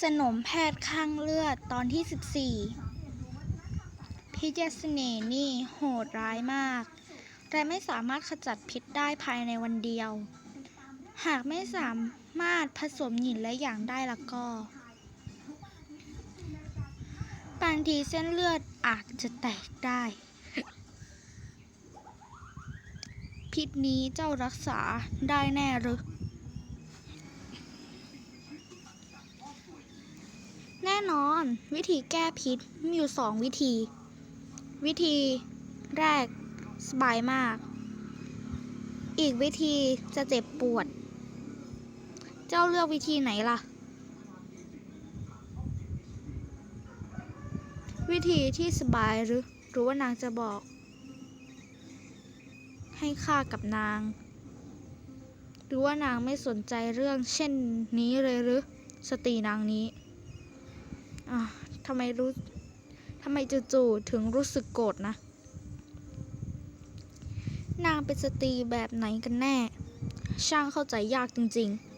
สนมแพทย์ข้างเลือดตอนที่ 14 พิษยาเสน่ห์นี่โหดร้ายมากแต่ไม่สามารถขจัดพิษได้ภายในวันเดียว หากไม่สามารถผสมหยินและหยางได้ล้วก็บางทีเส้นเลือดอาจจะแตกได้ พิษนี้เจ้ารักษาได้แน่หรือ แนอน วิธีแก้พิษมีอยู่สองวิธี วิธีแรกสบายมาก อีกวิธีจะเจ็บปวด เจ้าเลือกวิธีไหนล่ะ วิธีที่สบายหรือหรือว่านางจะบอก ให้ข้ากับนาง หรือว่านางไม่สนใจเรื่องเช่นนี้เลยหรือสตรีนางนี้ ทำไมรู้ทำไมจู่ๆถึงรู้สึกโกรธนะ นางเป็นสตรีแบบไหนกันแน่ ช่างเข้าใจยากจริง ๆ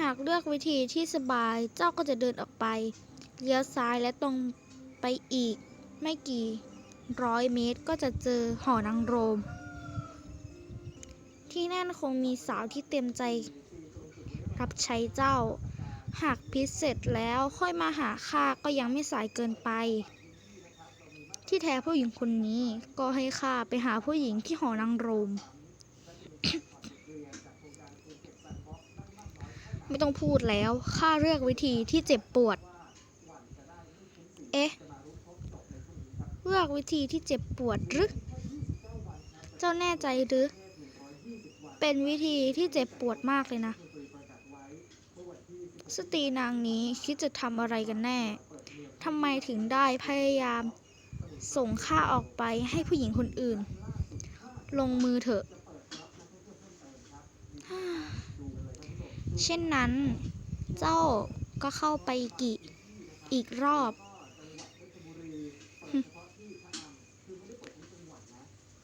หากเลือกวิธีที่สบายเจ้าก็จะเดินออกไป เลี้ยวซ้ายและตรงไปอีก ไม่กี่ร้อยเมตรก็จะเจอหอนางรม ที่นั่นคงมีสาวที่เต็มใจรับใช้เจ้า หากพิษเสร็จแล้วค่อยมาหาข้าก็ยังไม่สายเกินไป ที่แท้ผู้หญิงคนนี้ก็ให้ข้าไปหาผู้หญิงที่หอนางรม ไม่ต้องพูดแล้วข้าเลือกวิธีที่เจ็บปวด เอ๊ะ เลือกวิธีที่เจ็บปวดหรือเจ้าแน่ใจหรือ เป็นวิธีที่เจ็บปวดมากเลยนะ สตรีนางนี้คิดจะทำอะไรกันแน่ ทำไมถึงได้พยายาม ส่งข้าออกไปให้ผู้หญิงคนอื่น ลงมือเถอะ เช่นนั้น เจ้าก็เข้าไปกี่อีกรอบ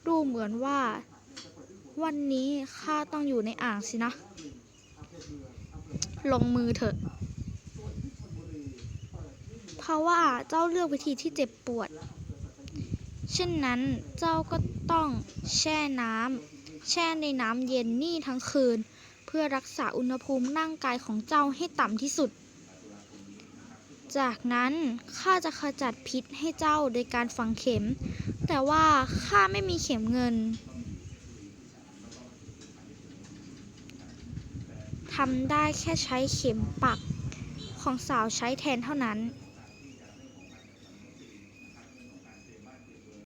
ดูเหมือนว่า วันนี้ข้าต้องอยู่ในอ่างสินะ ลงมือเถอะ เพราะว่าเจ้าเลือกวิธีที่เจ็บปวด เช่นนั้นเจ้าก็ต้องแช่น้ำแช่ในน้ำเย็นนี่ทั้งคืน เพื่อรักษาอุณหภูมิร่างกายของเจ้าให้ต่ำที่สุด จากนั้นข้าจะขจัดพิษให้เจ้าโดยการฝังเข็ม แต่ว่าข้าไม่มีเข็มเงินำได้แค่ใช้เข็มปักของสาวใช้แทนเท่านั้น